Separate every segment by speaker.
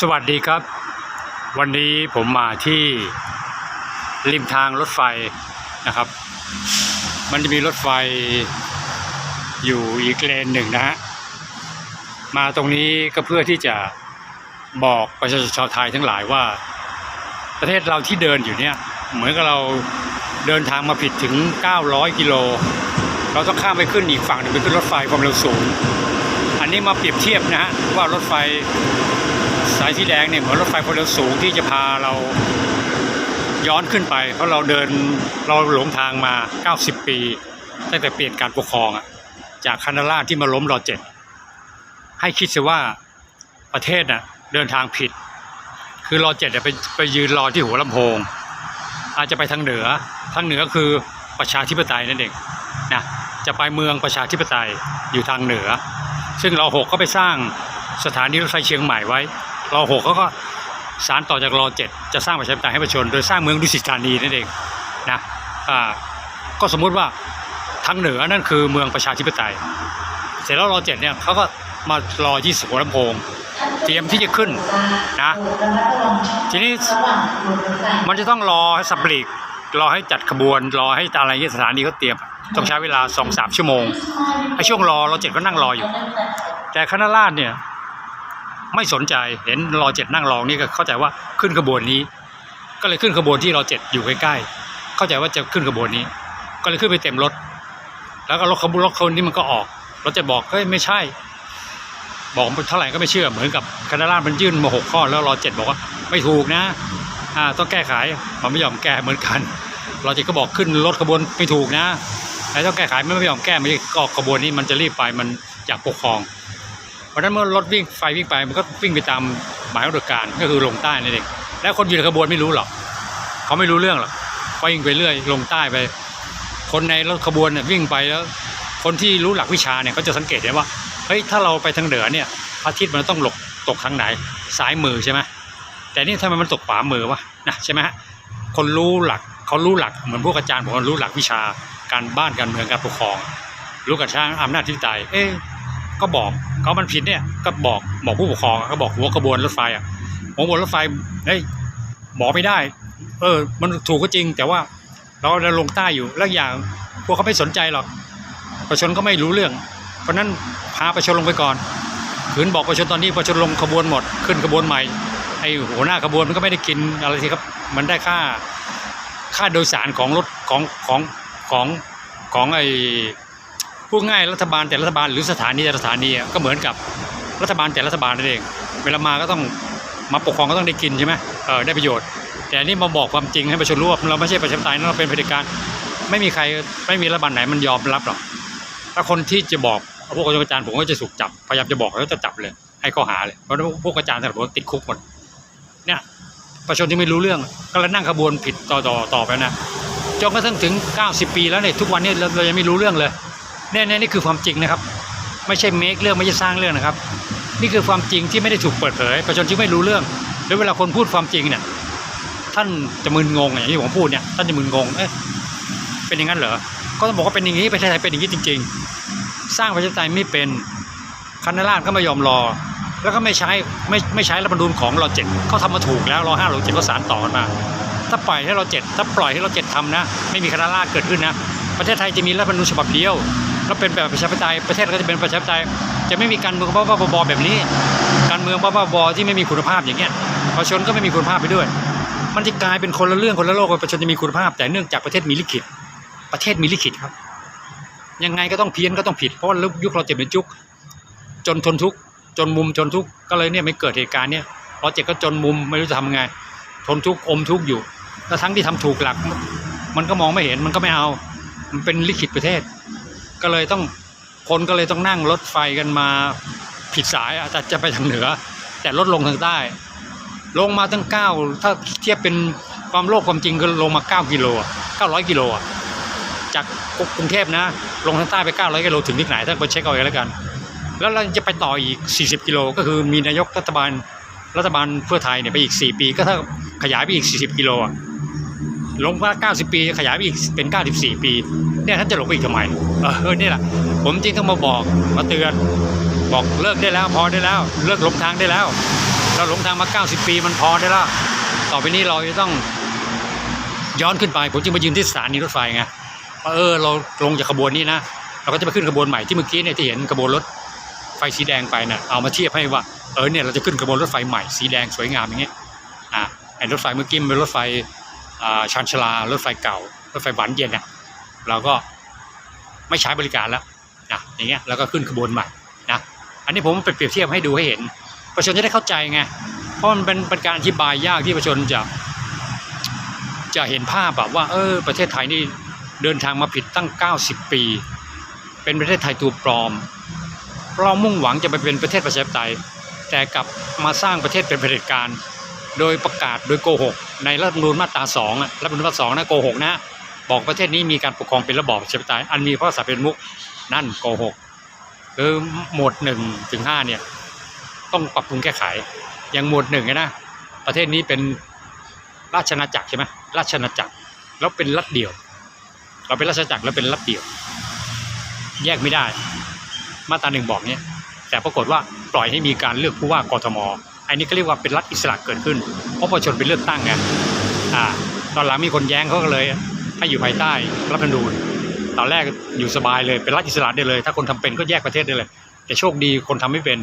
Speaker 1: สวัสดีครับ วันนี้ผมมาที่ริมทางรถไฟนะครับ มันจะมีรถไฟอยู่อีกเลนหนึ่งนะฮะมาตรงนี้ก็เพื่อที่จะบอกประชาชนชาวไทยทั้งหลายว่า ประเทศเราที่เดินอยู่เนี่ยเหมือนกับเราเดินทางมาผิดถึง 900 กิโล เราต้องข้ามไปขึ้นอีกฝั่งหนึ่งไปขึ้นรถไฟความเร็วสูง อันนี้มาเปรียบเทียบนะฮะว่ารถไฟ สายสีแดงเนี่ยเหมือนรถไฟความเร็วสูงที่จะพาเราย้อนขึ้นไป เพราะเราเดินเราหลงทางมา 90 ปีตั้งแต่เปลี่ยนการปกครองอะจากคณะราษฎรที่มาล้มรอเจ็ดให้คิดซะว่าประเทศน่ะเดินทางผิด คือรอเจ็ดไปไปยืนรอที่หัวลำโพง อาจจะไปทางเหนือทางเหนือคือประชาธิปไตยนั่นเองนะจะไปเมืองประชาธิปไตยอยู่ทางเหนือ ซึ่งรอหกก็ไปสร้างสถานีรถไฟเชียงใหม่ไว้ รอหกเขาก็สารต่อจากรอเจ็ดจะสร้างประชาธิปไตยให้ประชาชน โดยสร้างเมืองดุสิตธานีนั่นเองนะอ่าก็สมมุติว่าทางเหนือนั่นคือเมืองประชาธิปไตย เสร็จแล้วรอเจ็ดเนี่ยเขาก็มารอที่หัวลำโพงเตรียมที่จะขึ้นนะทีนี้มันจะต้องรอให้สับปลีกรอให้จัดขบวน รอให้อะไรที่สถานีเขาเตรียมต้องใช้เวลาสองสามชั่วโมงไอ้ช่วงรอรอเจ็ดก็นั่งรออยู่ แต่คณะราษฎรเนี่ย ไม่สนใจเห็นรอเจ็ดนั่งรอนี่ก็เข้าใจว่าขึ้นขบวนนี้ ก็เลยขึ้นขบวนที่รอเจ็ดอยู่ใกล้ๆเข้าใจว่าจะขึ้นขบวนนี้ ก็เลยขึ้นไปเต็มรถ แล้วก็รถขบวนรถคนนี้มันก็ออกรถจะบอกเฮ้ยไม่ใช่ บอกเท่าไหร่ก็ไม่เชื่อเหมือนกับคณะราษฎรมันยื่นมาหกข้อแล้วรอเจ็ดบอกว่าไม่ถูกนะอ่าต้องแก้ไขมันไม่ยอมแก้เหมือนกันรอเจ็ดก็บอกขึ้นรถขบวนไม่ถูกนะไอ้ต้องแก้ไขไม่ไม่ยอมแก้ไม่ใช่ก็ขบวนนี้มันจะรีบไปมันอยากปกครอง เพราะฉะนั้นเมื่อรถวิ่งไฟวิ่งไปมันก็วิ่งไปตามหมายกำหนดการก็คือลงใต้นั่นเองแล้วคนอยู่ในขบวนไม่รู้หรอกเขาไม่รู้เรื่องหรอกวิ่งไปเรื่อยลงใต้ไป คนในรถขบวนเนี่ยวิ่งไปแล้ว คนที่รู้หลักวิชาเนี่ยก็จะสังเกตได้ว่าเฮ้ยถ้าเราไปทางเหนือเนี่ยพระอาทิตย์มันต้องหลบตกทางไหนซ้ายมือใช่ไหมแต่นี่ทำไมมันตกขวามือวะนะใช่ไหมฮะคนรู้หลักเขารู้หลักเหมือนพวกอาจารย์ผมรู้หลักวิชาการบ้านการเมืองการปกครอง รู้กันช่างอำนาจที่ไตยเอ๊ะ ก็บอกเขามันผิดเนี่ยก็บอกบอกผู้ปกครองก็บอกหัวขบวนรถไฟอะหัวขบวนรถไฟเฮ้ยบอกไม่ได้ เออ มันถูกก็จริง แต่ว่าเราเราลงใต้อยู่แล้วอย่างพวกเขาไม่สนใจหรอกประชาชนก็ไม่รู้เรื่อง เพราะฉะนั้นพาประชาชนลงไปก่อนขืนบอกประชาชนตอนนี้ประชาชนลงขบวนหมด ขึ้นขบวนใหม่ไอ้หัวหน้าขบวนมันก็ไม่ได้กินอะไรทีครับ มันได้ค่าค่าโดยสารของรถของของของของไอ้ พูดง่ายรัฐบาลแต่รัฐบาลหรือสถานีแต่สถานีก็เหมือนกับรัฐบาลแต่รัฐบาลนั่นเอง เวลามาก็ต้องมาปกครองก็ต้องได้กินใช่ไหมเออได้ประโยชน์ แต่นี่มาบอกความจริงให้ประชาชนรู้ว่าเราไม่ใช่ประชาธิปไตยเราเป็นเผด็จการไม่มีใครไม่มีรัฐบาลไหนมันยอมรับหรอกถ้าคนที่จะบอกพวกอาจารย์ผมก็จะถูกจับพยายามจะบอกแล้วจะจับเลย ให้ข้อหาเลยเพราะพวกอาจารย์แต่ละคนติดคุกหมดเนี่ยประชาชนที่ไม่รู้เรื่องก็เลยนั่งขบวนผิดต่อต่อต่อไปนะจนกระทั่งถึง 90 ปีแล้วเนี่ยทุกวันนี้เราเรายังไม่รู้เรื่องเลย เนี่ยนี่คือความจริงนะครับ ไม่ใช่เมคเรื่องไม่ใช่สร้างเรื่องนะครับ นี่คือความจริงที่ไม่ได้ถูกเปิดเผยประชาชนที่ไม่รู้เรื่องแล้วเวลาคนพูดความจริงเนี่ยท่านจะมึนงงอย่างที่ผมพูดเนี่ยท่านจะมึนงงเอ๊ะเป็นอย่างนั้นเหรอก็ต้องบอกว่าเป็นอย่างนี้ประเทศไทยเป็นอย่างนี้จริง ๆ สร้างประชาธิปไตยไม่เป็นคณะราษฎรก็ไม่ยอมรอ แล้วก็ไม่ใช้ไม่ไม่ใช้รัฐธรรมนูญของรอเจ็ดเขาทำมาถูกแล้วรอห้ารอเจ็ดก็สารต่อกันมาถ้าปล่อยให้ราเจ็ดถ้าปล่อยให้ราเจ็ดทำนะ ไม่มีคณะราษฎรเกิดขึ้นนะ ประเทศไทยจะมีรัฐธรรมนูญฉบับเดียว แล้วเป็นแบบประชาธิปไตยประเทศก็จะเป็นประชาธิปไตยจะไม่มีการเมืองบ้าๆบอๆแบบนี้ การเมืองบ้าๆบอที่ไม่มีคุณภาพอย่างเงี้ยประชาชนก็ไม่มีคุณภาพไปด้วย มันจะกลายเป็นคนละเรื่องคนละโลกประชาชนจะมีคุณภาพ แต่เนื่องจากประเทศมีลิขิต ประเทศมีลิขิตครับ ยังไงก็ต้องเพี้ยนก็ต้องผิดเพราะว่ายุคเราเจ็บเป็นจุกจนทนทุกจนมุมจนทุกก็เลยเนี่ยไม่เกิดเหตุการณ์เนี่ยเราเจ็บก็จนมุมไม่รู้จะทำไง ทนทุกอมทุกอยู่แล้วทั้งที่ทำถูกหลัก มันก็มองไม่เห็นมันก็ไม่เอา มันเป็นลิขิตประเทศ ก็เลยต้องคนก็เลยต้องนั่งรถไฟกันมาผิดสายอาจจะจะไปทางเหนือ แต่ลดลงทางใต้ ลงมาตั้งเก้าถ้าเทียบเป็นความโลกความจริงก็ลงมาเก้ากิโลเก้าร้อยกิโลจากกรุงเทพนะ ลงทางใต้ไปเก้าร้อยกิโลถึงที่ไหนถ้าไปเช็คเอาเองแล้วกัน แล้วเราจะไปต่ออีก 40 กิโลก็คือมีนายกรัฐบาลรัฐบาลเพื่อไทยเนี่ยไปอีก 4 ปี ก็ถ้าขยายไปอีก 40 กิโลอะ ลงมา90 ปีขยายไปอีกเป็น 94 ปี เนี่ยท่านจะลงไปอีกทำไมเออนี่แหละผมจริงต้องมาบอกมาเตือน บอกเลิกได้แล้วพอได้แล้ว เลิกหลงทางได้แล้ว เราหลงทางมา 90 ปีมันพอได้แล้ว ต่อไปนี้เราจะต้องย้อนขึ้นไป ผมจึงมายืนที่สถานีรถไฟไงว่าเออเราลงจากขบวนนี้นะ เราก็จะไปขึ้นขบวนใหม่ที่เมื่อกี้เนี่ยที่เห็นขบวนรถไฟสีแดงไปน่ะเอามาเทียบให้ว่าเออเนี่ยเราจะขึ้นขบวนรถไฟใหม่สีแดงสวยงามอย่างเงี้ยอ่าไอ้รถไฟเมื่อกี้มันเป็นรถไฟ ชานชลารถไฟเก่ารถไฟหวานเย็นเนี่ยเราก็ไม่ใช้บริการแล้วนะอย่างเงี้ยแล้วก็ขึ้นขบวนใหม่นะอันนี้ผมเปรียบเทียบให้ดูให้เห็น ประชาชนจะได้เข้าใจไงเพราะมันเป็นเป็นการอธิบายยากที่ประชาชนจะจะเห็นภาพแบบว่าเออประเทศไทยนี่เดินทางมาผิดตั้ง 90 ปี เป็นประเทศไทยตัวปลอมเรามุ่งหวังจะไปเป็นประเทศประชาธิปไตยแต่กลับมาสร้างประเทศเป็นเผด็จการ โดยประกาศโดยโกหกในรัฐธรรมนูญมาตราสองอะรัฐธรรมนูญมาตราสองนะโกหกนะบอกประเทศนี้มีการปกครองเป็นระบอบประชาธิปไตยอันมีพระกษัตริย์เป็นมุกนั่นโกหกคือหมวดหนึ่งถึงห้าเนี่ยต้องปรับปรุงแก้ไข อย่างหมวดหนึ่งนะประเทศนี้เป็นราชอาจักรใช่ไหมราชอาจักรแล้วเป็นรัฐเดียว เราเป็นราชอาจักรแล้วเป็นรัฐเดียว แยกไม่ได้ มาตราหนึ่งบอกเนี่ยแต่ปรากฏว่าปล่อยให้มีการเลือกผู้ว่ากทม อันนี้ก็เรียกว่าเป็นรัฐอิสระเกิดขึ้น เพราะประชาชนเป็นเลือกตั้งไงอ่าตอนหลังมีคนแย้งเขาก็เลยให้อยู่ภายใต้รัฐธรรมนูญตอนแรกอยู่สบายเลยเป็นรัฐอิสระได้เลย ถ้าคนทำเป็นก็แยกประเทศได้เลย แต่โชคดีคนทำไม่เป็น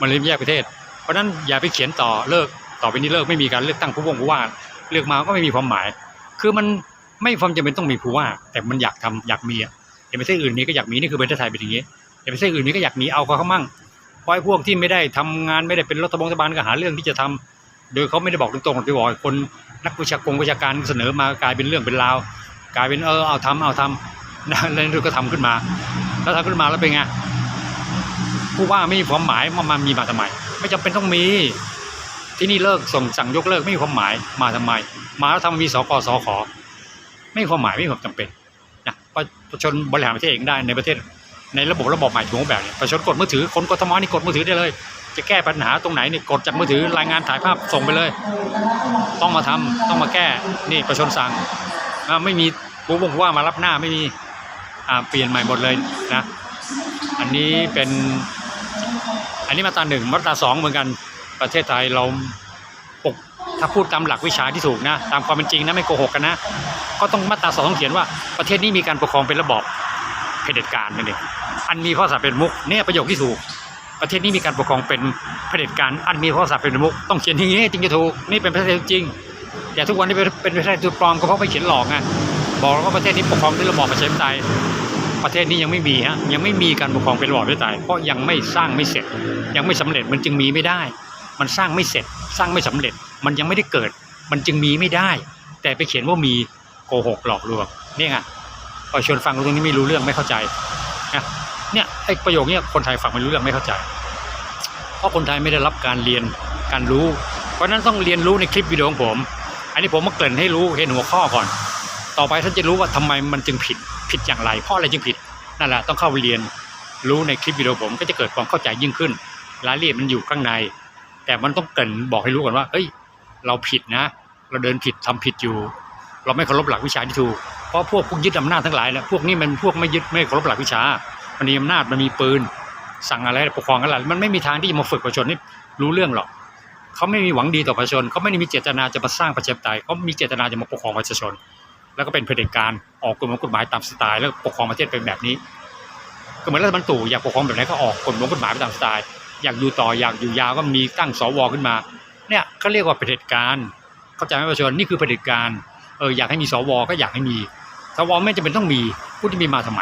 Speaker 1: มันเลยแยกประเทศ เพราะฉะนั้นอย่าไปเขียนต่อเลิกต่อไปนี้เลิกไม่มีการเลือกตั้งผู้ว่งผู้ว่าเลือกมาก็ไม่มีความหมาย คือมันไม่ความจำเป็นต้องมีผู้ว่า แต่มันอยากทำอยากมีอะเห็นประเทศอื่นมีก็อยากมีนี่คือประเทศไทยเป็นอย่างนี้เห็นประเทศอื่นมีก็อยากมีเอาเขาเข้ามั่ง พราะไอ้พวกที่ไม่ได้ทำงานไม่ได้เป็นรัฐบงรัฐบาลก็หาเรื่องที่จะทำโดยเขาไม่ได้บอกตรงๆหรอกไปบอกคนนักวิชากรวิชาการเสนอมากลายเป็นเรื่องเป็นราว กลายเป็นเออเอาทำเอาทำนะแล้วนี่ก็ทำขึ้นมา แล้วทำขึ้นมาแล้วเป็นไงผู้ว่าไม่มีความหมายมามามีมาทำไม ไม่จำเป็นต้องมี ที่นี่เลิกส่งสั่งยกเลิกไม่มีความหมายมาทำไม มาแล้วทำมีสกสขไม่มีความหมายไม่มีความจำเป็นนะประชาชนบริหารประเทศเองได้ในประเทศ ในระบบระบบใหม่ถูกแบบนี่ยประชาชนกดมือถือคนกทมนี่กดมือถือได้เลย จะแก้ปัญหาตรงไหนนี่กดจากมือถือรายงานถ่ายภาพส่งไปเลย ต้องมาทำต้องมาแก้นี่ประชาชนสั่งไม่มีผู้บอกว่ามารับหน้าไม่มีเปลี่ยนใหม่หมดเลยนะ อันนี้เป็น อันนี้มาตราหนึ่งมาตราสองเหมือนกันประเทศไทยเราปกถ้าพูดตามหลักวิชาที่ถูกนะ ตามความเป็นจริงนะไม่โกหกกันนะ ก็ต้องมาตราสองต้องเขียนว่าประเทศนี้มีการปกครองเป็นระบอบ เผด็จการนั่นเองอันมีพระกษัตว์เป็นมุกเนี่ยประโยคที่ถูก ประเทศนี้มีการปกครองเป็นเผด็จการอันมีพระกษัตว์เป็นมุกต้องเขียนอย่างนี้จึงจะถูกนี่เป็นประเทศจริงแต่ทุกวันนี้เป็นประเทศตัวปลอมก็เพราะไปเขียนหลอกไงบอกว่าประเทศนี้ปกครองด้วยระบอบประชาธิปไตยประเทศนี้ยังไม่มีฮะยังไม่มีการปกครองเป็นระบอบประชาธิปไตยเพราะยังไม่สร้างไม่เสร็จ ยังไม่สำเร็จมันจึงมีไม่ได้ มันสร้างไม่เสร็จ สร้างไม่สำเร็จ มันยังไม่ได้เกิด มันจึงมีไม่ได้ แต่ไปเขียนว่ามีโกหกหลอกลวงนี่ไง ประชาชนฟังตรงนี้ไม่รู้เรื่องไม่เข้าใจนะเนี่ยไอ้ประโยคเนี้ยคนไทยฟังไม่รู้เรื่องไม่เข้าใจ เพราะคนไทยไม่ได้รับการเรียนการรู้ เพราะฉะนั้นต้องเรียนรู้ในคลิปวิดีโอของผม อันนี้ผมมาเกริ่นให้รู้เห็นหัวข้อก่อน ต่อไปท่านจะรู้ว่าทำไมมันจึงผิดผิดอย่างไร เพราะอะไรจึงผิดนั่นแหละต้องเข้าเรียนรู้ในคลิปวิดีโอผมก็จะเกิดความเข้าใจยิ่งขึ้นรายละเอียดมันอยู่ข้างใน แต่มันต้องเกริ่นบอกให้รู้ก่อนว่าเอ้ย เราผิดนะ เราเดินผิดทำผิดอยู่ เราไม่เคารพหลักวิชาที่ถูก ราะพวกพวกยึดอำนาจทั้งหลายเนี่ยพวกนี้มันพวกไม่ยึดไม่เคารพหลักวิชา มันมีอำนาจมันมีปืน สั่งอะไรปกครองอะไรมันไม่มีทางที่จะมาฝึกประชาชนนี่รู้เรื่องหรอกเขาไม่มีหวังดีต่อประชาชนเขาไม่ได้มีเจตนาจะมาสร้างประชาธิปไตยเขามีเจตนาจะมาปกครองประชาชน แล้วก็เป็นเผด็จการออกกฎหมายกฎหมายตามสไตล์แล้วปกครองประเทศเป็นแบบนี้ ก็เหมือนรัฐบาลตู่อยากปกครองแบบไหนก็ออกกฎหมายกฎหมายไปตามสไตล์อยากอยู่ต่ออยากอยู่ยาวก็มีตั้งสวขึ้นมา เนี่ยเขาเรียกว่าเผด็จการเข้าใจไหมประชาชนนี่คือเผด็จการเอออยากให้มีสวก็อยากให้มี สวไม่จำเป็นต้องมีผู้ที่มีมาทำไม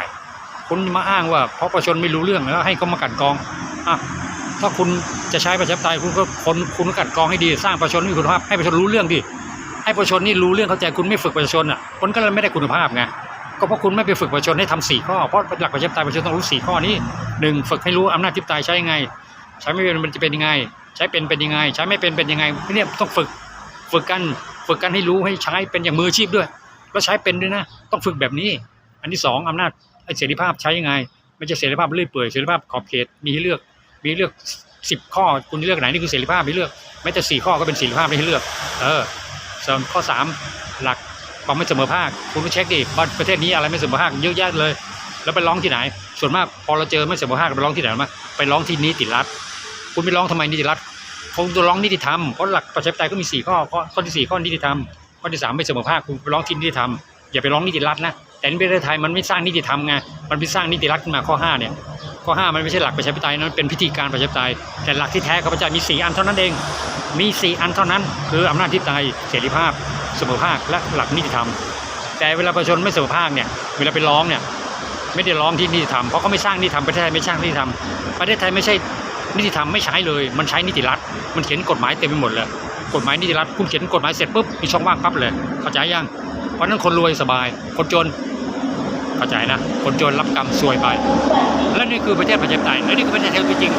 Speaker 1: คุณมาอ้างว่าเพราะประชาชนไม่รู้เรื่องแล้วให้เขามากันกองอะถ้าคุณจะใช้ประชาธิปไตยคุณก็คนคุณก็กลันกองให้ดีสร้างประชาชนมีคุณภาพให้ประชาชนรู้เรื่องดิให้ประชาชนนี่รู้เรื่องเข้าใจคุณไม่ฝึกประชาชนอะคนก็เลยไม่ได้คุณภาพไงก็เพราะคุณไม่ไปฝึกประชาชนให้ทำสี่ข้อเพราะหลักประชาธิปไตยประชาชนต้องรู้สี่ข้อนี้หนึ่งฝึกให้รู้อำนาจธิปไตยใช้ยังไง ใช้ไม่เป็นมันจะเป็นยังไง ใช้เป็นเป็นยังไง ใช้ไม่เป็นเป็นยังไงเนี่ยต้องฝึกฝึกกันฝึกกันให้รู้ให้ใช้เป็นอย่างมืออาชีพด้วย แล้วใช้เป็นด้วยนะ ต้องฝึกแบบนี้ อันที่สองอำนาจไอ้เสรีภาพใช้ยังไง ไม่ใช่เสรีภาพเลื่อยเปื่อยเสรีภาพขอบเขตมีให้เลือก มีเลือกสิบข้อคุณเลือกไหนนี่คือเสรีภาพให้เลือกแม้แต่สี่ข้อก็เป็นเสรีภาพไม่ให้เลือก เออส่วนข้อสามหลักความไม่เสมอภาคคุณไปเช็คดิว่าประเทศนี้อะไรไม่เสมอภาคเยอะแยะเลย แล้วไปร้องที่ไหน ส่วนมากพอเราเจอไม่เสมอภาคไปร้องที่ไหนมาไปร้องที่นิติรัฐ คุณไปร้องทำไมนิติรัฐคงจะร้องนิติธรรมเพราะหลักประชาธิปไตยก็มีสี่ข้อข้อข้อที่สี่ข้อนิติธรรม ข้อที่สามไม่เสมอภาคคุณไปร้องที่นิติธรรมอย่าไปร้องนิติรัฐนะแต่ในประเทศไทยมันไม่สร้างนิติธรรมไงมันไปสร้างนิติรัฐขึ้นมาข้อห้าเนี่ยข้อห้ามันไม่ใช่หลักประชาธิปไตยนะมันเป็นพิธีการประชาธิปไตย แต่หลักที่แท้ข้าพเจ้ามีสี่อันเท่านั้นเอง มีสี่อันเท่านั้น คืออำนาจที่ไตยเสรีภาพ เสมอภาคและหลักนิติธรรม แต่เวลาประชาชนไม่เสมอภาคเนี่ยเวลาไปร้องเนี่ยไม่ได้ร้องที่นิติธรรมเพราะเขาไม่สร้างนิติธรรมประเทศไทยไม่สร้างนิติธรรมประเทศไทยไม่ใช่นิติธรรมไม่ใช้เลย มันใช้นิติรัฐมันเขียนกฎหมายเต็มไปหมดเลย กฎหมายนิติรัฐคุณเขียนกฎหมายเสร็จปุ๊บมีช่องว่างปั๊บเลย เข้าใจยังเพราะนั้นคนรวยสบาย คนจนเข้าใจนะ คนจนรับกรรมซวยไป และนี่คือประเทศประชาธิปไตยและนี่คือประเทศไทยจริง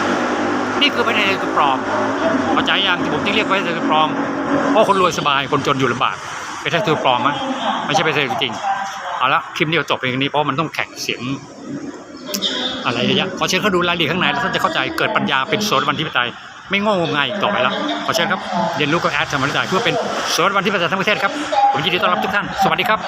Speaker 1: ๆนี่คือประเทศไทยปลอมเข้าใจยังที่ผมที่เรียกว่าประเทศไทยปลอมเพราะคนรวยสบาย คนจนอยู่ลำบากประเทศไทยปลอมมั้ยไม่ใช่ประเทศจริงเอาละคลิปนี้ก็จบเพียงนี้เพราะมันต้องแข่งเสียงอะไรเยอะแยะขอเชิญเขาดูรายละเอียดข้างในแล้วท่านจะเข้าใจเกิดปัญญาเป็นโสดวันที่ปไตย ไม่โง่งมงายอีกต่อไปแล้ว ขอเชิญครับ เรียนรู้กับแอดธรรมนิตายเพื่อเป็นสวัสดวันที่ปไตยทั้งประเทศครับ ผมยินดีต้อนรับทุกท่าน สวัสดีครับ